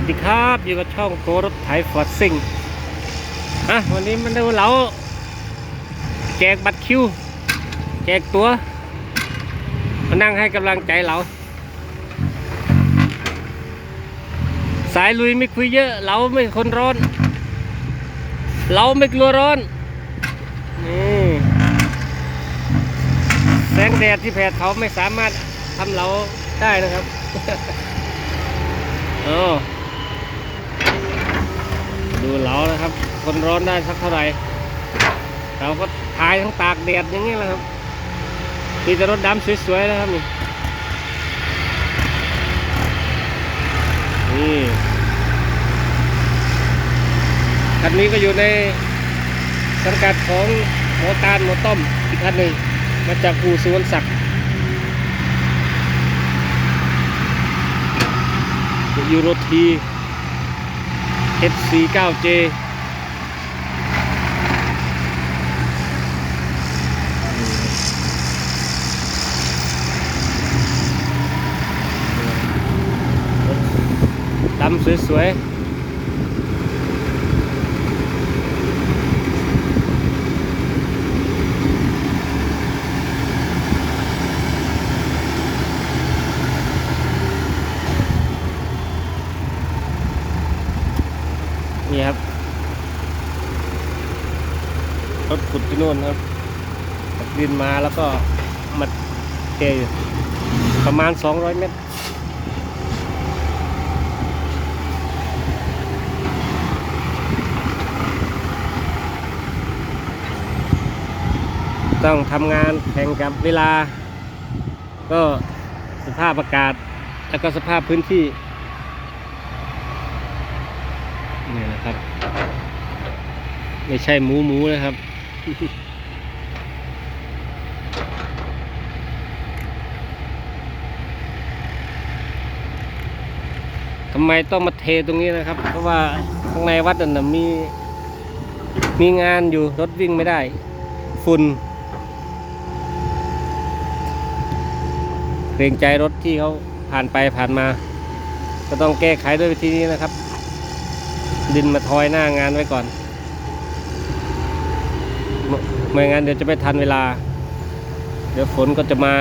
วัสดีครับอยู่กับช่องโกรถไถฟอร์ดซิงอะวันนี้มันดูเราแจกบัตรคิว แจกตัวมานั่งให้กำลังใจเรา สายลุยไม่คุยเยอะ เราไม่คนร้อน เราไม่กลัวร้อนนี่แสงแดดที่แผดเขาไม่สามารถทำเราได้นะครับโอ้ ดูเรานะครับ คนร้อนได้สักเท่าไหร่เราก็ทายทั้งตากแดดอย่างนี้แหละครับมีแต่รถดำสวยๆนะครับนี่นี่คันนี้ก็อยู่ในสังกัดของหมอตาลหมอต้อมอีกคันหนึ่งมาจากภูสุวรรณศักดิ์ยูโรที FC9J ดำสวยๆ รถขุดที่นู่นครับดินมาแล้วก็มาเทอยู่ประมาณ 200 เมตรต้องทำงานแข่งกับเวลา ก็สภาพอากาศ แล้วก็สภาพพื้นที่นี่นะครับ ไม่ใช่หมูหมูนะครับ ทำไมต้องมาเทตรงนี้นะครับ เพราะว่าข้างในวัดนั่นนะมี มีงานอยู่รถวิ่งไม่ได้ ฝุ่นเกรงใจรถที่เขาผ่านไปผ่านมา ก็ต้องแก้ไขด้วยวิธีนี้นะครับ ดินมาทอยหน้างานไว้ก่อน ไม่งั้นเดี๋ยวจะไม่ทันเวลา เดี๋ยวฝนก็จะมา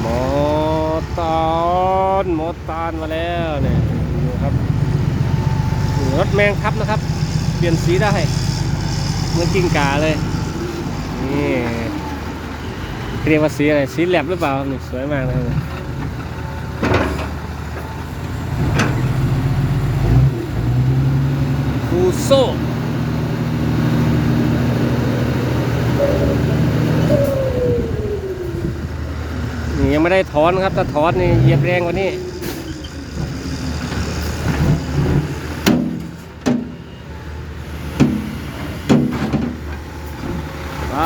หมอตอนหมอตานมาแล้วเนี่ยดูครับรถแมงทับนะครับ เปลี่ยนสีได้เหมือนกิ้งก่าเลยนี่เรียกว่าสีอะไรสีแหลบหรือเปล่านี่สวยมากเลย โซนี่ยังไม่ได้ถอนครับถ้าถอนนี่เหยียบแรงกว่านี้ไป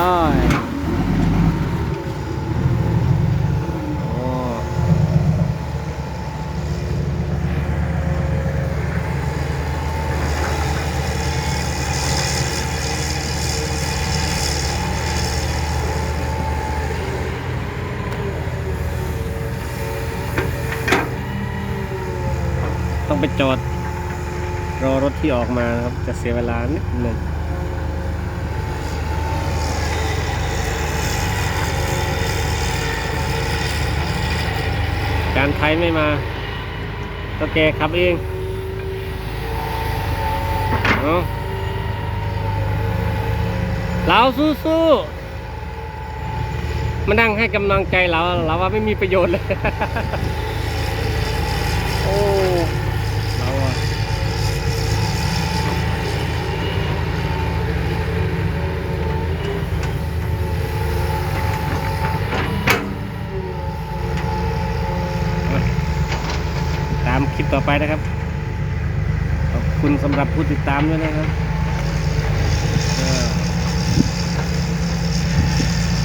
โอ้ ต้องไปจอด รอรถที่ออกมาครับ จะเสียเวลานิดหนึ่งการไทยไม่มาก็แกขับเองเอาเราสู้ๆมานั่งให้กำลังใจเราเราว่าไม่มีประโยชน์เลย โอ้ เราอะ ต่อไปนะครับ ขอบคุณสำหรับผู้ติดตามด้วยนะครับ